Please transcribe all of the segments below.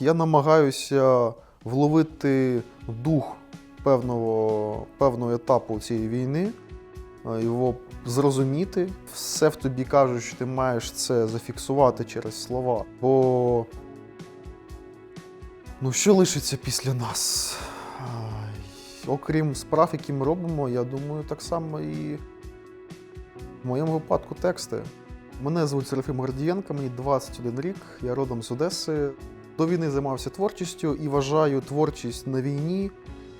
Я намагаюся вловити дух певного, певного етапу цієї війни, е, його зрозуміти. Все в тобі кажуть, що ти маєш це зафіксувати через слова. Бо ну, що лишиться після нас? Окрім справ, які ми робимо, я думаю, так само і в моєму випадку тексти. Мене звуть Серафим Гордієнко, мені 21 рік, я родом з Одеси. До війни займався творчістю і вважаю творчість на війні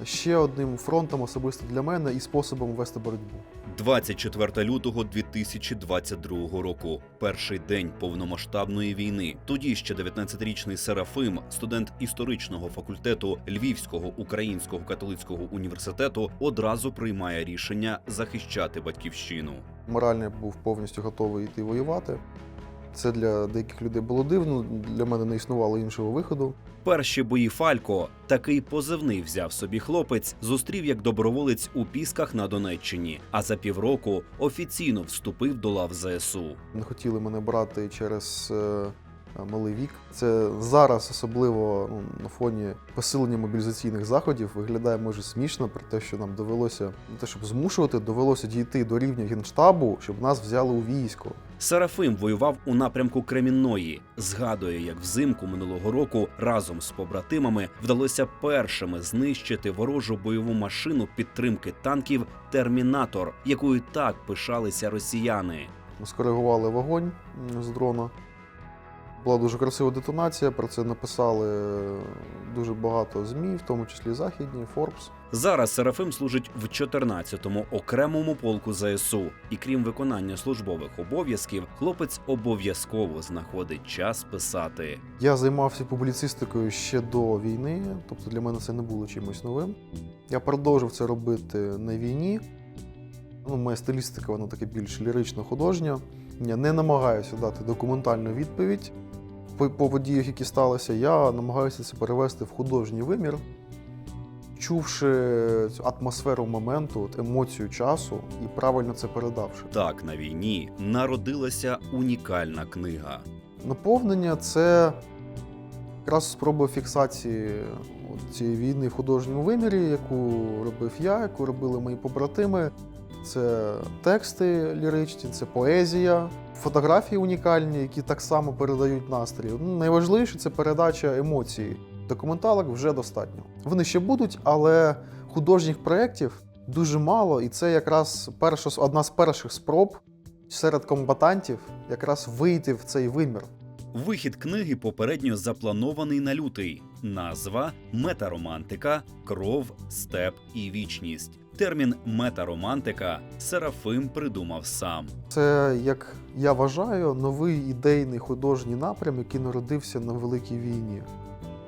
ще одним фронтом особисто для мене і способом вести боротьбу. 24 лютого 2022 року, перший день повномасштабної війни. Тоді ще 19-річний Серафим, студент історичного факультету Львівського українського католицького університету, одразу приймає рішення захищати батьківщину. Морально був повністю готовий йти воювати. Це для деяких людей було дивно, для мене не існувало іншого виходу. Перші бої Фалько такий позивний взяв собі хлопець, зустрів як доброволець у Пісках на Донеччині. А за півроку офіційно вступив до лав ЗСУ. Не хотіли мене брати через е, малий вік. Це зараз, особливо ну, на фоні посилення мобілізаційних заходів, виглядає може смішно про те, що нам довелося не те, щоб змушувати, довелося дійти до рівня генштабу, щоб нас взяли у військо. Серафим воював у напрямку Кремінної. Згадує, як взимку минулого року разом з побратимами вдалося першими знищити ворожу бойову машину підтримки танків Термінатор, якою так пишалися росіяни. Скоригували вогонь з дрона. Була дуже красива детонація. Про це написали дуже багато ЗМІ, в тому числі західні, Forbes. Зараз Серафим служить в 14-му окремому полку ЗСУ, і крім виконання службових обов'язків, хлопець обов'язково знаходить час писати. Я займався публіцистикою ще до війни, тобто для мене це не було чимось новим. Я продовжив це робити на війні. Ну, моя стилістика, вона така більш лірично художня. Я не намагаюся дати документальну відповідь по, по подіях, які сталися. Я намагаюся це перевести в художній вимір, чувши цю атмосферу моменту, емоцію часу і правильно це передавши. Так на війні народилася унікальна книга. Наповнення це якраз спроба фіксації цієї війни в художньому вимірі, яку робив я, яку робили мої побратими. Це тексти ліричні, це поезія, фотографії унікальні, які так само передають настрій. Ну, найважливіше це передача емоцій. Документалок вже достатньо. Вони ще будуть, але художніх проєктів дуже мало, і це якраз перша, одна з перших спроб серед комбатантів якраз вийти в цей вимір. Вихід книги попередньо запланований на лютий. Назва метаромантика, кров, степ і вічність. Термін метаромантика Серафим придумав сам. Це, як я вважаю, новий ідейний художній напрям, який народився на великій війні,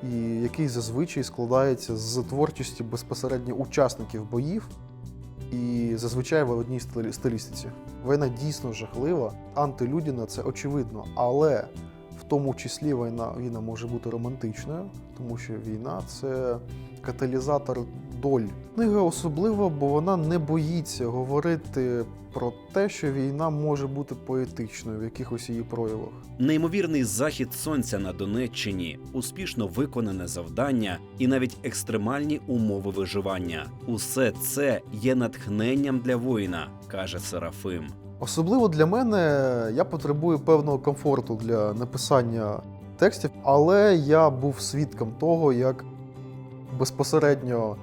і який зазвичай складається з творчості безпосередньо учасників боїв, і зазвичай в одній стилістиці. Війна дійсно жахлива, антилюдяна це очевидно, але в тому числі війна, війна може бути романтичною, тому що війна це каталізатор доль. Книга особлива, бо вона не боїться говорити про те, що війна може бути поетичною в якихось її проявах. Неймовірний захід сонця на Донеччині, успішно виконане завдання і навіть екстремальні умови виживання. Усе це є натхненням для воїна, каже Серафим. Особливо для мене я потребую певного комфорту для написання текстів, але я був свідком того, як безпосередньо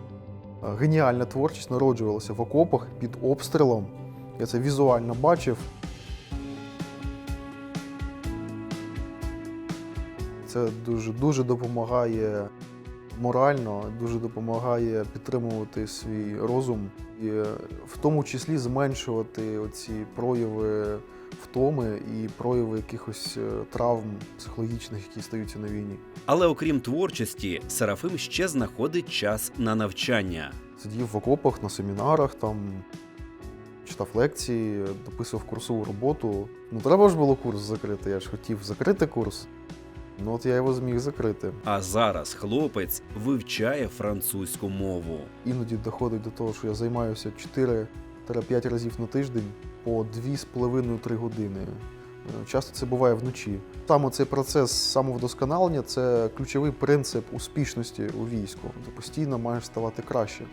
геніальна творчість народжувалася в окопах під обстрілом. Я це візуально бачив. Це дуже дуже допомагає морально, дуже допомагає підтримувати свій розум і е, в тому числі зменшувати оці прояви втоми і прояви якихось е, травм психологічних, які стаються на війні. Але окрім творчості, Серафим ще знаходить час на навчання. Сидів в окопах на семінарах, там читав лекції, дописував курсову роботу. Ну, треба ж було курс закрити. Я ж хотів закрити курс. Ну от я його зміг закрити. А зараз хлопець вивчає французьку мову. Іноді доходить до того, що я займаюся 4-5 разів на тиждень по 2,5-3 години. Е, Часто це буває вночі. Саме цей процес самовдосконалення це ключовий принцип успішності у війську. Ти постійно маєш ставати краще.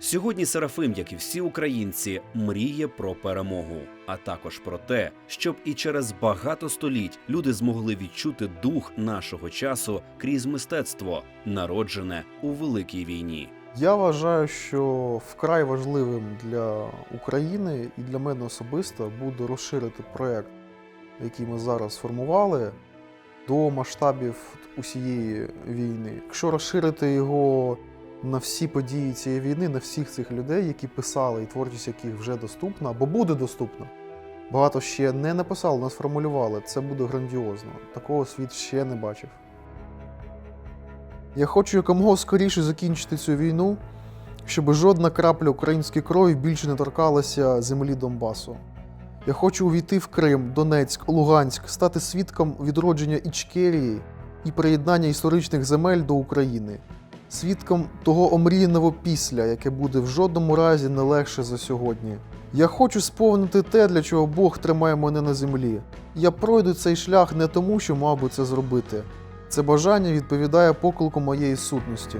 Сьогодні Серафим, як і всі українці, мріє про перемогу, а також про те, щоб і через багато століть люди змогли відчути дух нашого часу крізь мистецтво, народжене у великій війні. Я вважаю, що вкрай важливим для України і для мене особисто буде розширити проект, який ми зараз сформували, до масштабів усієї війни. Якщо розширити його на всі події цієї війни, на всіх цих людей, які писали, і творчість яких вже доступна або буде доступна. Багато ще не написали, не сформулювали. Це буде грандіозно. Такого світ ще не бачив. Я хочу якомога скоріше закінчити цю війну, щоб жодна крапля української крові більше не торкалася землі Донбасу. Я хочу увійти в Крим, Донецьк, Луганськ, стати свідком відродження Ічкерії і приєднання історичних земель до України, свідком того омріяного після, яке буде в жодному разі не легше за сьогодні. Я хочу сповнити те, для чого Бог тримає мене на землі. Я пройду цей шлях не тому, що мав би це зробити. Це бажання відповідає поклику моєї сутності.